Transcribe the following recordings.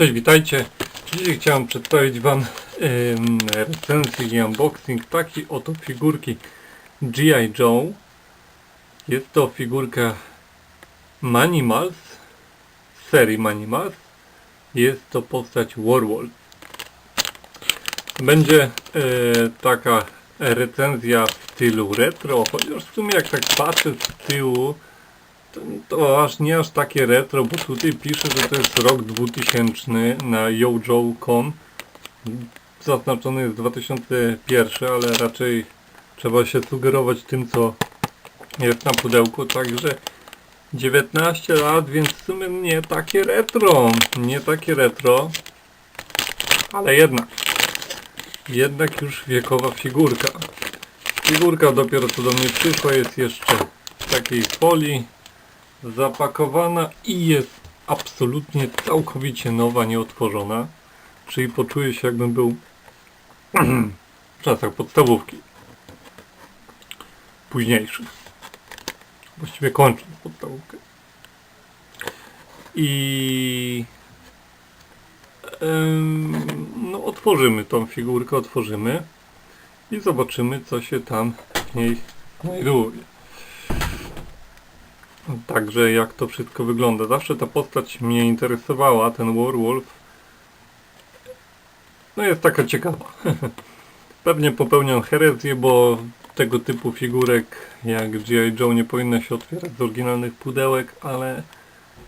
Cześć, witajcie. Dzisiaj chciałem przedstawić Wam recenzję i unboxing takiej oto figurki G.I. Joe. Jest to figurka Manimals, serii Manimals. Jest to postać Warwolf. Będzie e, taka recenzja w stylu retro, chociaż w sumie jak tak patrzę z tyłu, to, to aż nie aż takie retro, bo tutaj pisze, że to jest rok 2000 na yojo.com. Zaznaczony jest 2001, ale raczej trzeba się sugerować tym, co jest na pudełku, także 19 lat, więc w sumie nie takie retro, nie takie retro, ale jednak, jednak już wiekowa figurka. Figurka dopiero co do mnie przyszła, jest jeszcze w takiej folii, zapakowana i jest absolutnie całkowicie nowa, nieotworzona. Czyli poczuję się jakbym był w czasach podstawówki. Późniejszych. Właściwie kończąc podstawówkę. I no otworzymy tą figurkę, otworzymy i zobaczymy co się tam w niej znajduje. Także jak to wszystko wygląda. Zawsze ta postać mnie interesowała, ten Warwolf. No jest taka ciekawa. Pewnie popełniam herezję, bo tego typu figurek jak G.I. Joe nie powinno się otwierać z oryginalnych pudełek, ale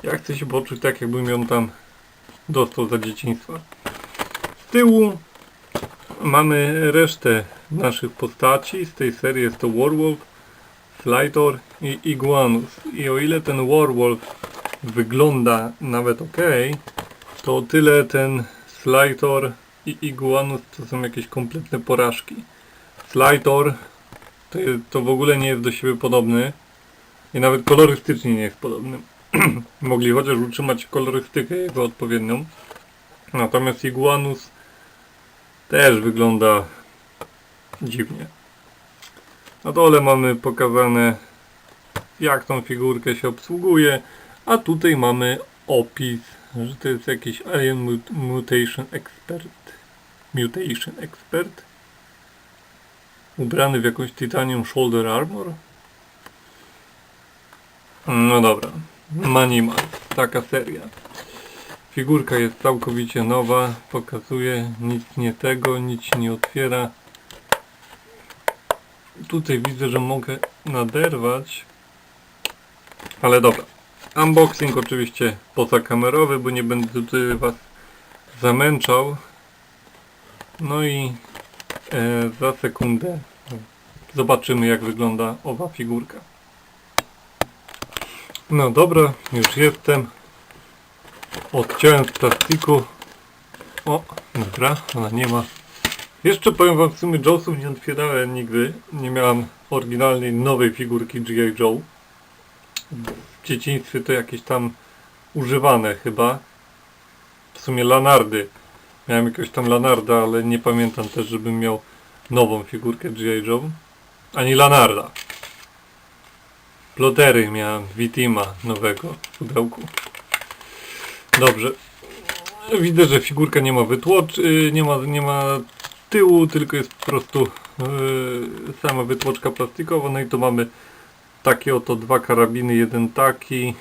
ja chcę się poczuć tak jakbym ją tam dostał za dzieciństwa. Z tyłu mamy resztę naszych postaci. Z tej serii jest to Warwolf, Flytor i Iguanus. I o ile ten Warwolf wygląda nawet ok, to o tyle ten Flytor i Iguanus to są jakieś kompletne porażki. Flytor to, to w ogóle nie jest do siebie podobny i nawet kolorystycznie nie jest podobny. Mogli chociaż utrzymać kolorystykę jego odpowiednią. Natomiast Iguanus też wygląda dziwnie. Na dole mamy pokazane jak tą figurkę się obsługuje, a tutaj mamy opis, że to jest jakiś Alien Mut- Mutation Expert. Mutation Expert. Ubrany w jakąś Titanium Shoulder Armor. No dobra. Manima. Taka seria. Figurka jest całkowicie nowa. Pokazuje nic nie tego, nic nie otwiera. Tutaj widzę, że mogę naderwać. Ale dobra. Unboxing oczywiście pozakamerowy, bo nie będę tutaj Was zamęczał. No i e, za sekundę zobaczymy jak wygląda owa figurka. No dobra, już jestem. Odciąłem z plastiku. O, dobra, ona nie ma jeszcze powiem wam w sumie Joe'sów nie otwierałem nigdy. Nie miałam oryginalnej nowej figurki G.I. Joe. W dzieciństwie to jakieś tam używane chyba. W sumie Lanardy. Miałem jakiegoś tam Lanarda, ale nie pamiętam też, żebym miał nową figurkę G.I. Joe. Ani Lanarda. Plotery miałem Vitima nowego w pudełku. Dobrze. Widzę, że figurka nie ma wytłocz, nie ma, nie ma tyłu, tylko jest po prostu yy, sama wytłoczka plastikowa. No i tu mamy takie oto dwa karabiny, jeden taki,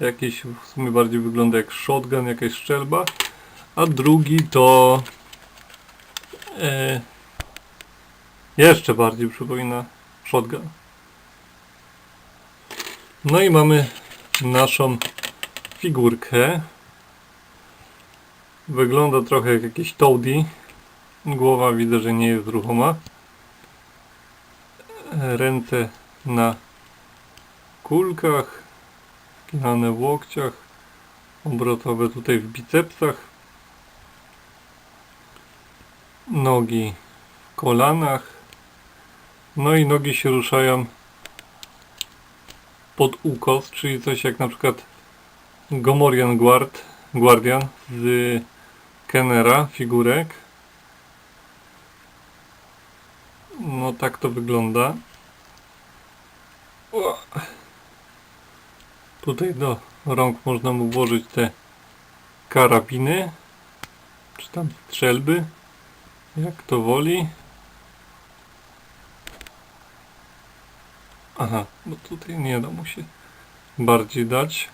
jakiś w sumie bardziej wygląda jak shotgun, jakaś strzelba, a drugi to yy, jeszcze bardziej przypomina shotgun. No i mamy naszą figurkę. Wygląda trochę jak jakiś Toady. Głowa widzę, że nie jest ruchoma. Ręce na kulkach, skinane w łokciach, obrotowe tutaj w bicepsach, nogi w kolanach, no i nogi się ruszają pod ukos, czyli coś jak na przykład Gomorian Guard, Guardian z Kenera figurek. No tak to wygląda. O. Tutaj do rąk można mu włożyć te karabiny. czy tam strzelby, jak to woli. Aha, bo tutaj nie da mu się bardziej dać.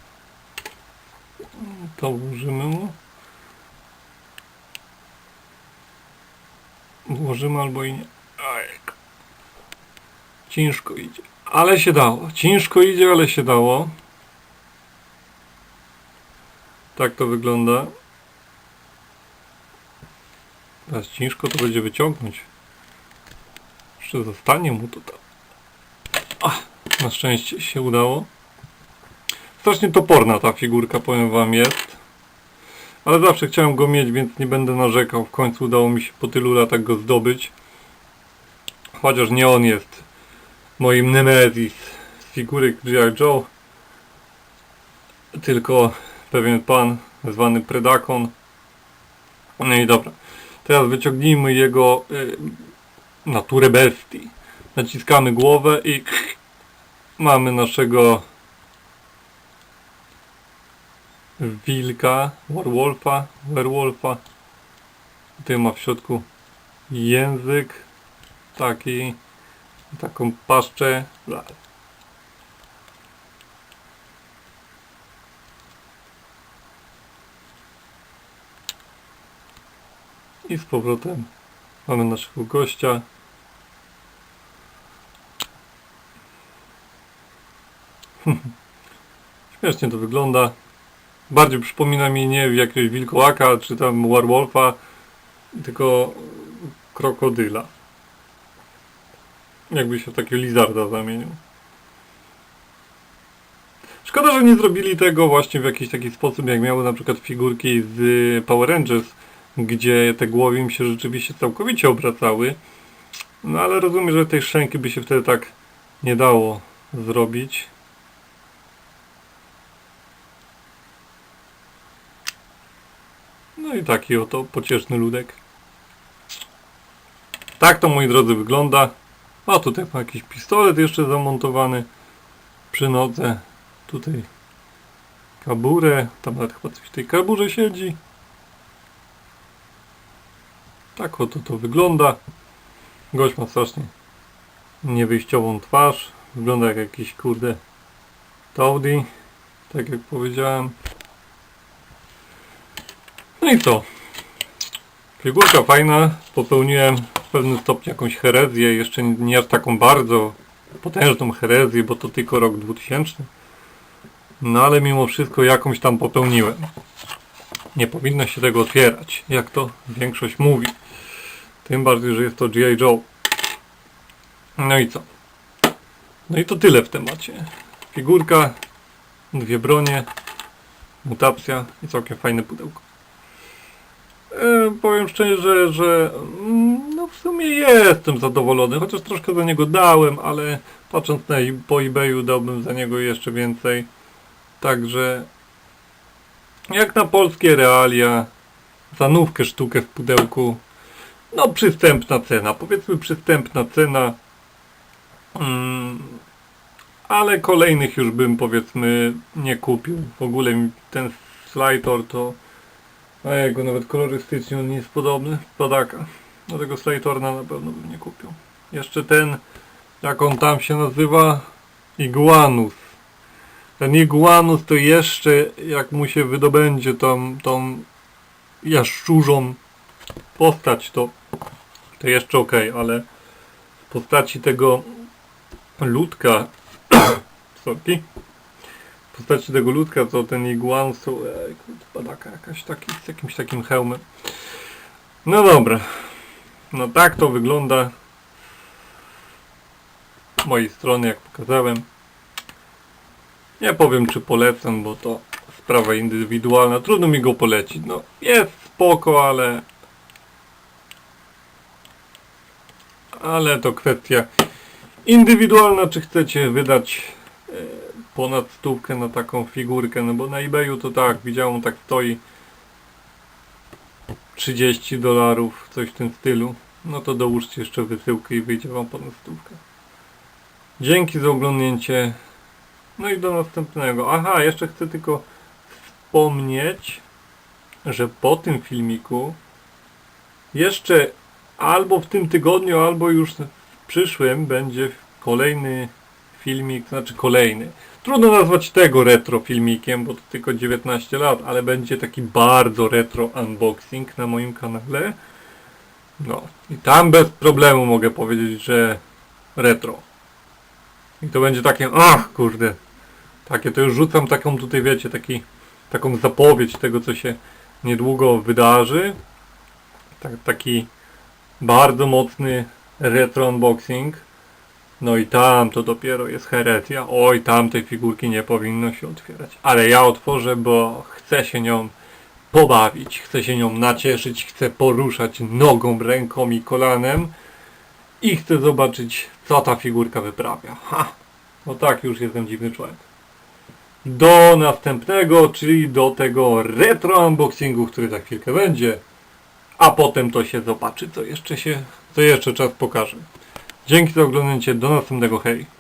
To włożymy mu. Włożymy albo i nie. Ajek. Ciężko idzie. Ale się dało. Ciężko idzie, ale się dało. Tak to wygląda. Teraz ciężko to będzie wyciągnąć. Jeszcze zostanie mu to tam. Ach, na szczęście się udało. Strasznie toporna ta figurka, powiem wam, jest. Ale zawsze chciałem go mieć, więc nie będę narzekał. W końcu udało mi się po tylu latach go zdobyć. Chociaż nie on jest moim Nemesis z figury G.I. Joe. Tylko pewien pan zwany Predakon. No i dobra. Teraz wyciągnijmy jego y, naturę bestii. Naciskamy głowę i mamy naszego wilka, werewolfa, werewolfa. Tutaj ma w środku język taki, taką paszczę. I z powrotem mamy naszego gościa. Śmiesznie to wygląda. Bardziej przypomina mi nie jakiegoś wilkołaka czy tam werewolfa, tylko krokodyla. Jakby się w takiego lizarda zamienił. Szkoda, że nie zrobili tego właśnie w jakiś taki sposób, jak miały na przykład figurki z Power Rangers, gdzie te głowy im się rzeczywiście całkowicie obracały. No ale rozumiem, że tej szczęki by się wtedy tak nie dało zrobić. No i taki oto pocieszny ludek. Tak to moi drodzy wygląda. A tutaj ma jakiś pistolet jeszcze zamontowany przy nodze. Tutaj kaburę. Tam nawet chyba coś w tej kaburze siedzi. Tak oto to wygląda. Gość ma strasznie niewyjściową twarz. Wygląda jak jakiś kurde Taudi. Tak jak powiedziałem. No i co? Figurka fajna. Popełniłem pewnym stopniu jakąś herezję. Jeszcze nie, aż taką bardzo potężną herezję, bo to tylko rok 2000. No ale mimo wszystko jakąś tam popełniłem. Nie powinno się tego otwierać, jak to większość mówi. Tym bardziej, że jest to G.I. Joe. No i co? No i to tyle w temacie. Figurka, dwie bronie, mutacja i całkiem fajne pudełko. E, powiem szczerze, że mm, w sumie jestem zadowolony, chociaż troszkę za niego dałem, ale patrząc na, po eBayu dałbym za niego jeszcze więcej. Także jak na polskie realia, za nówkę sztukę w pudełku, no przystępna cena, powiedzmy przystępna cena, mm, ale kolejnych już bym powiedzmy nie kupił. W ogóle ten Slitor to, a jego nawet kolorystycznie on nie jest podobny, padaka. Do tego Slitorna na pewno bym nie kupił. Jeszcze ten, jak on tam się nazywa, Iguanus. Ten Iguanus to jeszcze, jak mu się wydobędzie tą, tą jaszczurzą postać, to, to jeszcze ok, ale w postaci tego ludka, sorki, w postaci tego ludka, to ten Iguanus to, padaka jakaś taki, z jakimś takim hełmem. No dobra, no tak to wygląda z mojej strony, jak pokazałem. Nie powiem czy polecam, bo to sprawa indywidualna. Trudno mi go polecić. No jest spoko, ale ale to kwestia indywidualna, czy chcecie wydać e, ponad stówkę na taką figurkę, no bo na eBayu to tak, widziałem tak stoi 30 dolarów, coś w tym stylu. No to dołóżcie jeszcze wysyłkę i wyjdzie wam ponad stówkę. Dzięki za oglądnięcie. No i do następnego. Aha, jeszcze chcę tylko wspomnieć, że po tym filmiku jeszcze albo w tym tygodniu, albo już w przyszłym będzie kolejny filmik, znaczy kolejny. Trudno nazwać tego retro filmikiem, bo to tylko 19 lat, ale będzie taki bardzo retro unboxing na moim kanale. No i tam bez problemu mogę powiedzieć, że retro. I to będzie takie, ach kurde, takie to już rzucam taką tutaj wiecie, taki, taką zapowiedź tego co się niedługo wydarzy. Tak, taki bardzo mocny retro unboxing. No i tam to dopiero jest heretia. Oj, tam tej figurki nie powinno się otwierać. Ale ja otworzę, bo chcę się nią pobawić, chcę się nią nacieszyć, chcę poruszać nogą, ręką i kolanem i chcę zobaczyć, co ta figurka wyprawia. Ha! No tak, już jestem dziwny człowiek. Do następnego, czyli do tego retro unboxingu, który za chwilkę będzie. A potem to się zobaczy, co jeszcze się, co jeszcze czas pokaże. Dzięki za oglądnięcie, do następnego, hej!